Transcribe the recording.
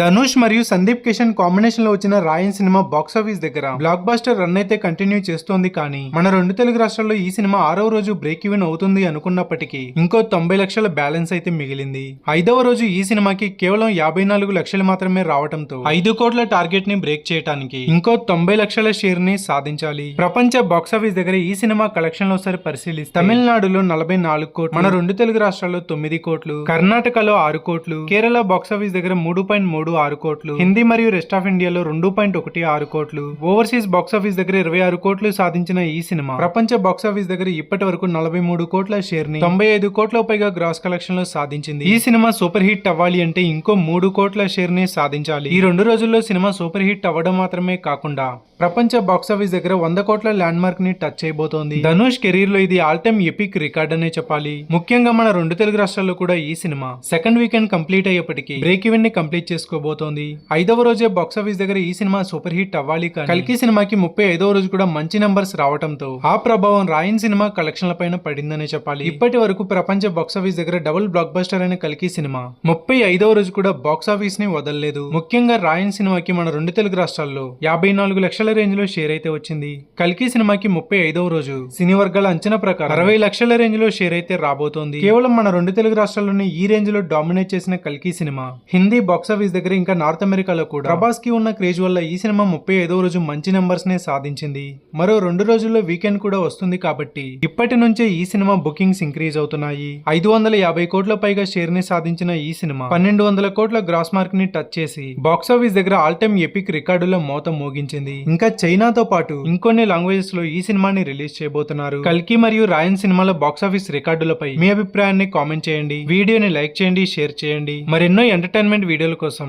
ధనుష్ మరియు సందీప్ కిషన్ కాంబినేషన్లో వచ్చిన రాయన్ సినిమా బాక్స్ ఆఫీస్ దగ్గర బ్లాక్ బాస్టర్ రన్ అయితే కంటిన్యూ చేస్తోంది కానీ మన రెండు తెలుగు రాష్ట్రాల్లో ఈ సినిమా ఆరవ రోజు బ్రేక్ ఈవెన్ అవుతుంది అనుకున్నప్పటికీ ఇంకో తొంభై లక్షల బ్యాలెన్స్ అయితే మిగిలింది. ఐదవ రోజు ఈ సినిమాకి కేవలం యాభై నాలుగు లక్షలు మాత్రమే రావడంతో ఐదు కోట్ల టార్గెట్ని బ్రేక్ చేయడానికి ఇంకో తొంభై లక్షల షేర్ని సాధించాలి. ప్రపంచ బాక్స్ ఆఫీస్ దగ్గర ఈ సినిమా కలెక్షన్లో ఒకసారి పరిశీలిస్తే తమిళనాడులో నలభై నాలుగు కోట్లు మన రెండు తెలుగు రాష్ట్రాల్లో తొమ్మిది కోట్లు కర్ణాటకలో ఆరు కోట్లు కేరళ బాక్స్ ఆఫీస్ దగ్గర మూడు పాయింట్ మూడు ఆరు కోట్లు. హిందీ మరియు రెస్ట్ ఆఫ్ ఇండియాలో రెండు పాయింట్ ఒకటి ఆరు కోట్లు. ఓవర్సీస్ బాక్స్ ఆఫీస్ దగ్గర ఇరవై ఆరు కోట్లు సాధించిన ఈ సినిమా. ప్రపంచ బాక్స్ ఆఫీస్ దగ్గర ఇప్పటి వరకు నలభై మూడు కోట్ల షేర్ని తొంభై ఐదు కోట్ల పైగా గ్రాస్ కలెక్షన్లో సాధించింది. ఈ సినిమా సూపర్ హిట్ అవ్వాలి అంటే ఇంకో మూడు కోట్ల షేర్ని సాధించాలి. ఈ రెండు రోజుల్లో సినిమా సూపర్ హిట్ అవ్వడం మాత్రమే కాకుండా ప్రపంచ బాక్స్ ఆఫీస్ దగ్గర వంద కోట్ల ల్యాండ్ మార్క్ని టచ్ చేయబోతోంది. ధనుష్ కెరీర్లో ఇది ఆల్ టైమ్ ఎపిక్ రికార్డ్ అనే చెప్పాలి. ముఖ్యంగా మన రెండు తెలుగు రాష్ట్రాల్లో కూడా ఈ సినిమా సెకండ్ వీకెండ్ కంప్లీట్ అయ్యేప్పటికీ బ్రేక్ ఈవెన్ని కంప్లీట్ చేసుకోబోతోంది ఐదవ రోజే బాక్స్ ఆఫీస్ దగ్గర ఈ సినిమా సూపర్ హిట్ అవ్వాలి కానీ కల్కి సినిమాకి ముప్పై ఐదవ రోజు కూడా మంచి నంబర్స్ రావడంతో ఆ ప్రభావం రాయన్ సినిమా కలెక్షన్ల పైన పడిందనే చెప్పాలి. ఇప్పటి వరకు ప్రపంచ బాక్స్ ఆఫీస్ దగ్గర డబుల్ బ్లాక్ బస్టర్ అయిన కల్కి సినిమా ముప్పై ఐదవ రోజు కూడా బాక్స్ ఆఫీస్ని వదలలేదు. ముఖ్యంగా రాయన్ సినిమాకి మన రెండు తెలుగు రాష్ట్రాల్లో యాభై నాలుగు లక్షల రేంజ్లో షేర్ అయితే వచ్చింది. కల్కి సినిమాకి ముప్పై ఐదవ రోజు సినీ వర్గాల అంచనా ప్రకారం అరవై లక్షల రేంజ్లో షేర్ అయితే రాబోతోంది. కేవలం మన రెండు తెలుగు రాష్ట్రాల్లోనే ఈ రేంజ్లో డామినేట్ చేసిన కల్కి సినిమా హిందీ బాక్స్ ఆఫీస్ దగ్గర ఇంకా నార్త్ అమెరికాలో కూడా ప్రభాస్కి ఉన్న క్రేజ్ వల్ల ఈ సినిమా ముప్పై ఐదవ రోజు మంచి నెంబర్స్ నే సాధించింది. మరో రెండు రోజుల్లో వీకెండ్ కూడా వస్తుంది కాబట్టి ఇప్పటి నుంచే ఈ సినిమా బుకింగ్స్ ఇంక్రీజ్ అవుతున్నాయి. ఐదు వందల యాభై కోట్ల పైగా షేర్ని సాధించిన ఈ సినిమా పన్నెండు వందల కోట్ల గ్రాస్ మార్క్ని టచ్ చేసి బాక్స్ ఆఫీస్ దగ్గర ఆల్ టైమ్ ఎపిక్ రికార్డులో మోత మోగించింది. ఇంకా చైనాతో పాటు ఇంకొన్ని లాంగ్వేజెస్లో ఈ సినిమాని రిలీజ్ చేయబోతున్నారు. కల్కి మరియు రాయన్ సినిమాల బాక్స్ ఆఫీస్ రికార్డులపై మీ అభిప్రాయాన్ని కామెంట్ చేయండి. వీడియోని లైక్ చేయండి షేర్ చేయండి. మరెన్నో ఎంటర్టైన్మెంట్ వీడియోల కోసం